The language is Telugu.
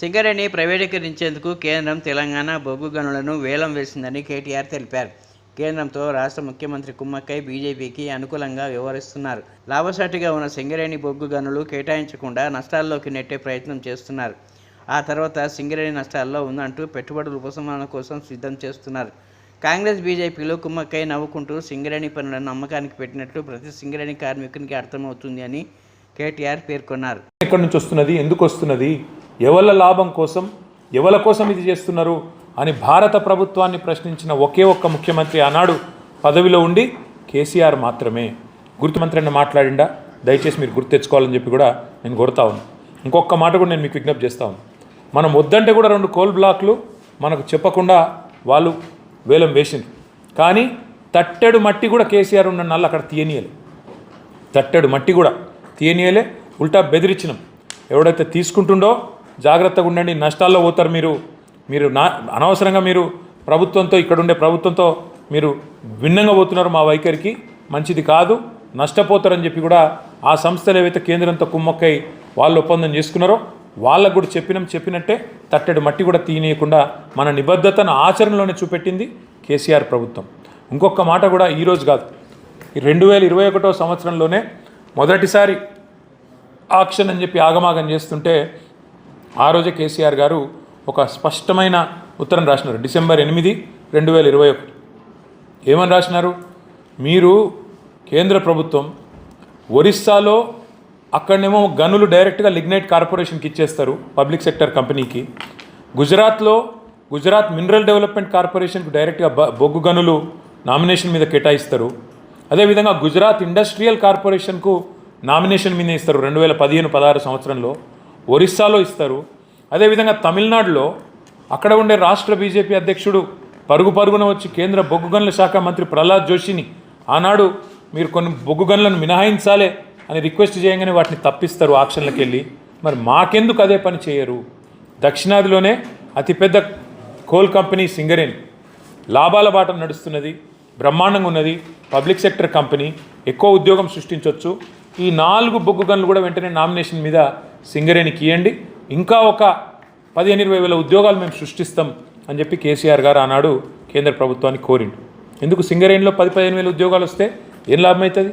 సింగరేణి ప్రైవేటీకరించేందుకు కేంద్రం తెలంగాణ బొగ్గు గనులను వేలం వేసిందని కేటీఆర్ తెలిపారు. కేంద్రంతో రాష్ట్ర ముఖ్యమంత్రి కుమ్మక్కై బీజేపీకి అనుకూలంగా వ్యవహరిస్తున్నారు. లాభసాటిగా ఉన్న సింగరేణి బొగ్గు గనులు కేటాయించకుండా నష్టాల్లోకి నెట్టే ప్రయత్నం చేస్తున్నారు. ఆ తర్వాత సింగరేణి నష్టాల్లో ఉందంటూ పెట్టుబడుల ఉపశమనం కోసం సిద్ధం చేస్తున్నారు. కాంగ్రెస్ బీజేపీలు కుమ్మక్కై నవ్వుకుంటూ సింగరేణి పనులను అమ్మకానికి పెట్టినట్లు ప్రతి సింగరేణి కార్మికునికి అర్థమవుతుంది అని కేటీఆర్ పేర్కొన్నారు. ఎక్కడి నుంచి వస్తున్నది? ఎందుకు వస్తున్నది? ఎవల లాభం కోసం ఎవల కోసం ఇది చేస్తున్నారు అని భారత ప్రభుత్వాన్ని ప్రశ్నించిన ఒకే ఒక్క ముఖ్యమంత్రి ఆనాడు పదవిలో ఉండి కేసీఆర్ మాత్రమే. గుర్తుమంత్రి మాట్లాడిండా? దయచేసి మీరు గుర్తు తెచ్చుకోవాలని చెప్పి కూడా నేను కొడతా ఉన్నాను ఇంకొక మాట కూడా నేను మీకు విజ్ఞప్తి చేస్తా ఉన్నాను మనం వద్దంటే కూడా రెండు కోల్ బ్లాక్లు మనకు చెప్పకుండా వాళ్ళు వేలం వేసింది కానీ తట్టెడు మట్టి కూడా కేసీఆర్ ఉన్న నల్ల అక్కడ తీయనీయలే. తట్టెడు మట్టి కూడా తీయనీయలే. ఉల్టా బెదిరించినాం. ఎవడైతే తీసుకుంటుండో జాగ్రత్తగా ఉండండి. నష్టాల్లో పోతారు మీరు. మీరు నా అనవసరంగా మీరు ప్రభుత్వంతో ఇక్కడ ఉండే ప్రభుత్వంతో మీరు భిన్నంగా పోతున్నారు మా వైఖరికి. మంచిది కాదు. నష్టపోతారని చెప్పి కూడా ఆ సంస్థలు ఏవైతే కేంద్రంతో కుమ్మక్కై వాళ్ళు ఒప్పందం చేసుకున్నారో వాళ్ళకు కూడా చెప్పినాం చెప్పినట్టే తట్టెడు మట్టి కూడా తీయనీయకుండా మన నిబద్ధతను ఆచరణలోనే చూపెట్టింది కేసీఆర్ ప్రభుత్వం. ఇంకొక మాట కూడా ఈరోజు కాదు. ఈ రెండు వేల ఇరవై ఒకటో సంవత్సరంలోనే మొదటిసారి ఆక్షన్ అని చెప్పి ఆగమాగం చేస్తుంటే ఆ రోజే కేసీఆర్ గారు ఒక స్పష్టమైన ఉత్తరం రాసినారు. డిసెంబర్ ఎనిమిది రెండు వేల ఇరవై ఒకటి. ఏమని రాసినారు? మీరు కేంద్ర ప్రభుత్వం ఒరిస్సాలో అక్కడనేమో గనులు డైరెక్ట్గా లిగ్నైట్ కార్పొరేషన్కి ఇచ్చేస్తారు పబ్లిక్ సెక్టర్ కంపెనీకి. గుజరాత్లో గుజరాత్ మినరల్ డెవలప్మెంట్ కార్పొరేషన్కి డైరెక్ట్గా బ- బొగ్గు గనులు నామినేషన్ మీద కేటాయిస్తారు. అదేవిధంగా గుజరాత్ ఇండస్ట్రియల్ కార్పొరేషన్కు నామినేషన్ మీద ఇస్తారు రెండు వేల పదిహేను పదహారు సంవత్సరంలో. ఒరిస్సాలో ఇస్తారు. అదేవిధంగా తమిళనాడులో అక్కడ ఉండే రాష్ట్ర బీజేపీ అధ్యక్షుడు పరుగు పరుగున వచ్చి కేంద్ర బొగ్గు గనుల శాఖ మంత్రి ప్రహ్లాద్ జోషిని ఆనాడు మీరు కొన్ని బొగ్గు గనులను మినహాయించాలే అని రిక్వెస్ట్ చేయగానే వాటిని తప్పిస్తారు ఆక్షన్లకు వెళ్ళి మరి మాకెందుకు అదే పని చేయరు? దక్షిణాదిలోనే అతిపెద్ద కోల్ కంపెనీ సింగరేణి. లాభాల బాట నడుస్తున్నది బ్రహ్మాండంగా ఉన్నది పబ్లిక్ సెక్టర్ కంపెనీ ఎక్కువ ఉద్యోగం సృష్టించవచ్చు ఈ నాలుగు బొగ్గు గనులు కూడా వెంటనే నామినేషన్ మీద సింగరేణికి ఇవ్వండి ఇంకా ఒక పదిహేను ఇరవై వేల ఉద్యోగాలు మేము సృష్టిస్తాం అని చెప్పి కేసీఆర్ గారు ఆనాడు కేంద్ర ప్రభుత్వాన్ని కోరిండు. ఎందుకు సింగరేణిలో పది పదిహేను వేల ఉద్యోగాలు వస్తే ఏం లాభం అవుతుంది?